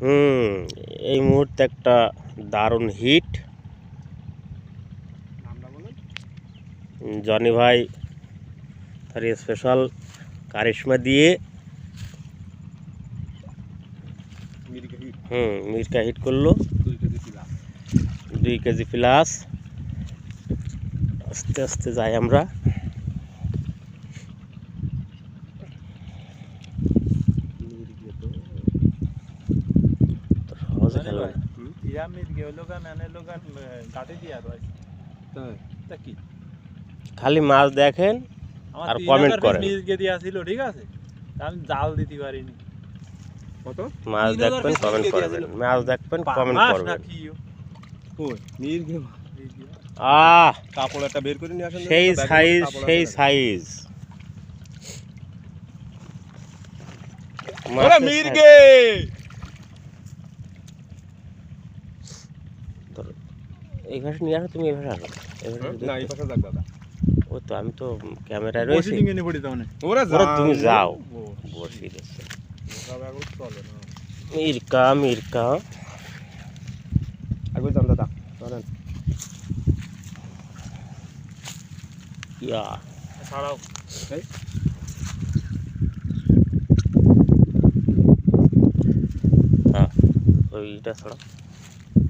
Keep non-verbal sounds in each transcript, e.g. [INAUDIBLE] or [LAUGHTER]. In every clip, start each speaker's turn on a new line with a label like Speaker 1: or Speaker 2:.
Speaker 1: হুম। এই মুহূর্তে একটা দারুণ হিট। জনি ভাই তার স্পেশাল কারিশমা দিয়ে হুম মিরকা হিট করল।
Speaker 2: দুই কেজি পিলা
Speaker 1: দুই কেজি প্লাস। আস্তে আস্তে যাই আমরা
Speaker 2: মিরিকে তো
Speaker 1: তো সহজে
Speaker 3: গাটে দিয়া তা কি?
Speaker 1: খালি মাছ দেখেন আর
Speaker 3: হাজার
Speaker 1: করেন।
Speaker 3: মির্গে দিয়া ছিল ঠিক আছে? আমি জাল দিতে পারিনি।
Speaker 2: কত?
Speaker 1: মাছ দেখবেন কমেন্ট করবেন। মাছ দেখবেন কমেন্ট করবেন। আহ!
Speaker 2: কাপড় একটা বের করে নিয়ে আসেন
Speaker 1: সেই সাইজ সেই সাইজ
Speaker 2: মিরগে!
Speaker 1: ধরো, এই ভাষা নিয়ে আসো তুমি এই ভাষা আসো। এই
Speaker 2: না এই
Speaker 1: দেখতে-
Speaker 2: যাক দাদা।
Speaker 1: ওই তো আমি তো ক্যামেরায় রয়েছি।
Speaker 2: ওরে
Speaker 1: তুমি যাও। বসি। দিচ্ছে মিরকা।
Speaker 2: যান দাদা চলেন।
Speaker 1: ইয়া।
Speaker 3: ছাড়াও।
Speaker 1: হ্যাঁ ওইটা ছাড়া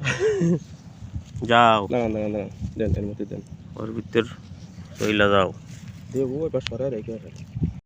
Speaker 1: [LAUGHS]
Speaker 3: যাও।
Speaker 2: দাঁড়ান দাঁড়ান দাঁড়ান দেন এর মধ্যে দেন।
Speaker 1: ওর ভিতর চইলা যাও।
Speaker 2: দেবো এবার সরাই রেখে